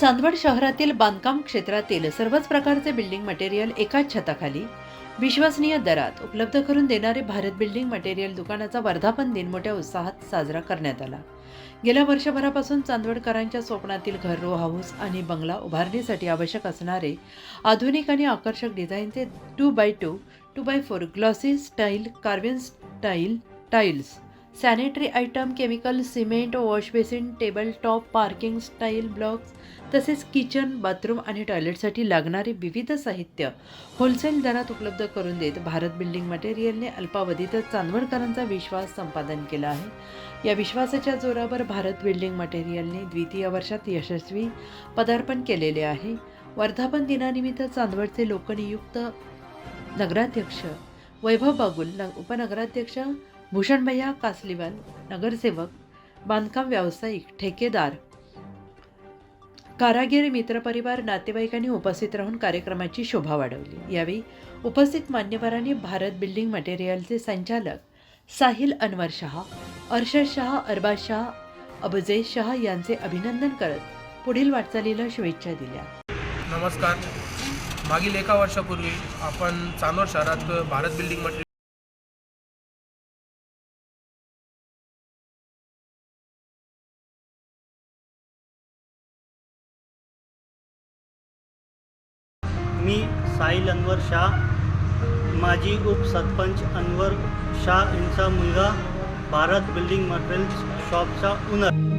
चांदवड शहरातील बांधकाम क्षेत्रातील सर्वच प्रकारचे बिल्डिंग मटेरियल एकाच छताखाली विश्वसनीय दरात उपलब्ध करून देणारे भारत बिल्डिंग मटेरियल दुकानाचा वर्धापन दिन मोठ्या उत्साहात साजरा करण्यात आला. गेल्या वर्षभरापासून चांदवडकरांच्या स्वप्नातील घर रो हाऊस आणि बंगला उभारणीसाठी आवश्यक असणारे आधुनिक आणि आकर्षक डिझाईनचे two by two two by four glossy style carving style tiles sanitary item chemical cement wash basin table top parking style blocks तसेच किचन बाथरूम आणि टॉयलेटसाठी लागणारे विविध साहित्य होलसेल दरात उपलब्ध करून देत भारत बिल्डिंग मटेरियलने अल्पावधीतच चांदवडकरांचा विश्वास संपादन केला आहे. या विश्वासाच्या जोरावर भारत बिल्डिंग मटेरियलने द्वितीय वर्षात यशस्वी पदार्पण केलेले आहे. वर्धापन दिनानिमित्त चांदवडचे लोकनियुक्त नगराध्यक्ष वैभव बागुल न उपनगराध्यक्ष भूषणभैया कासलीवाल नगरसेवक बांधकाम व्यावसायिक ठेकेदार कारागीर मित्रपरिवार नातेवाईकांनी उपस्थित राहून कार्यक्रमाची शोभा वाढवली. यावेळी उपस्थित मान्यवरांनी भारत बिल्डिंग मटेरियलचे संचालक साहिल अनवर शहा अर्शद शहा अरबाज शहा अबजेज शहा यांचे अभिनंदन करत पुढील वाटचालीला शुभेच्छा दिल्या. नमस्कार. मागील एका वर्षापूर्वी आपण चांदोर शहरात भारत बिल्डिंग मटेरियल शाह माजी उपसरपंच अनवर शाह यांचा मुलगा भारत बिल्डिंग मटेरियल्स शॉपचा ओनर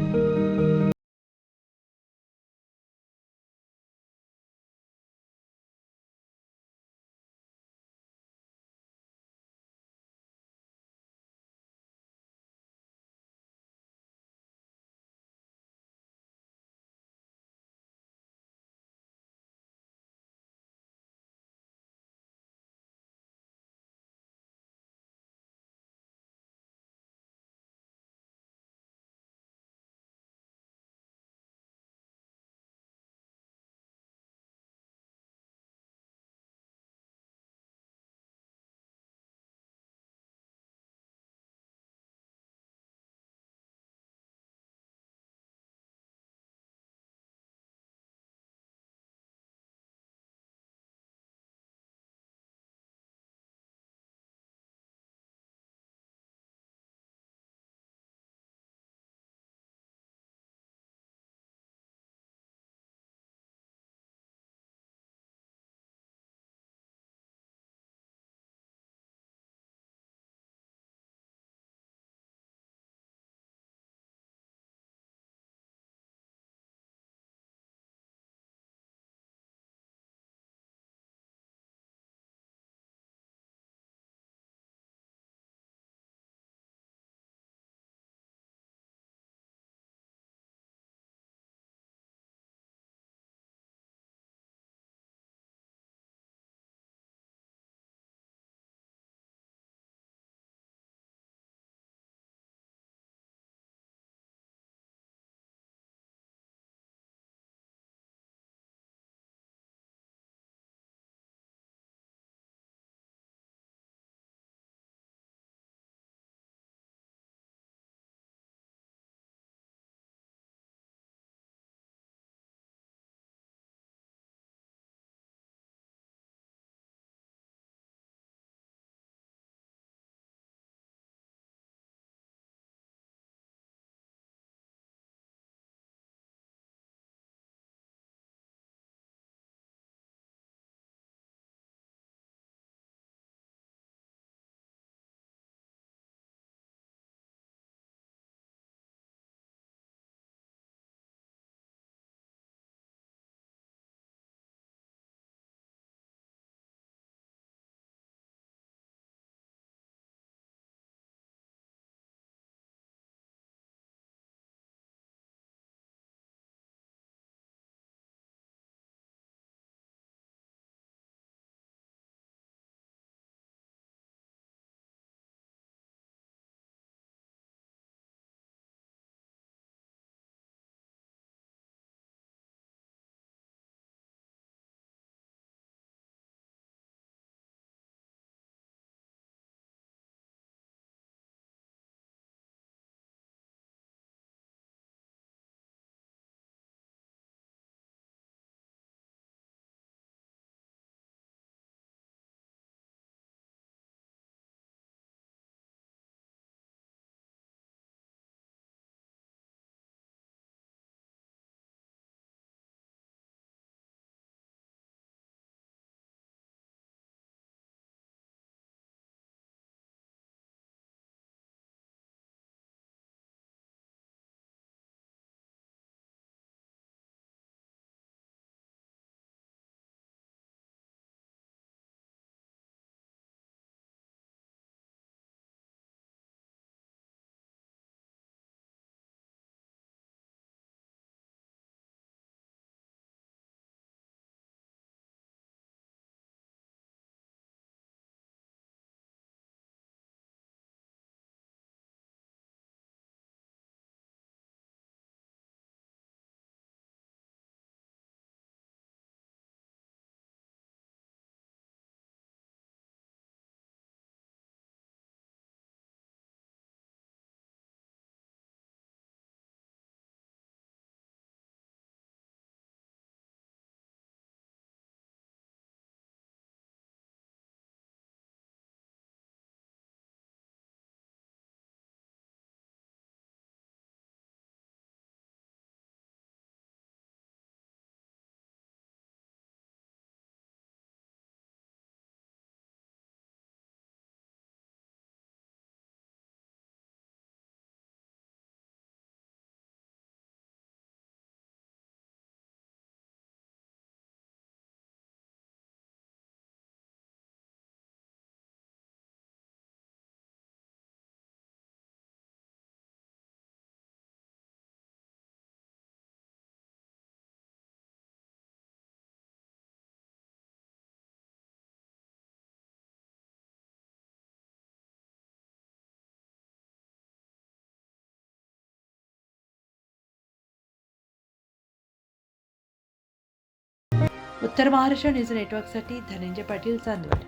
उत्तर महाराष्ट्र न्यूज नेटवर्कसाठी धनंजय पाटील चांदवड.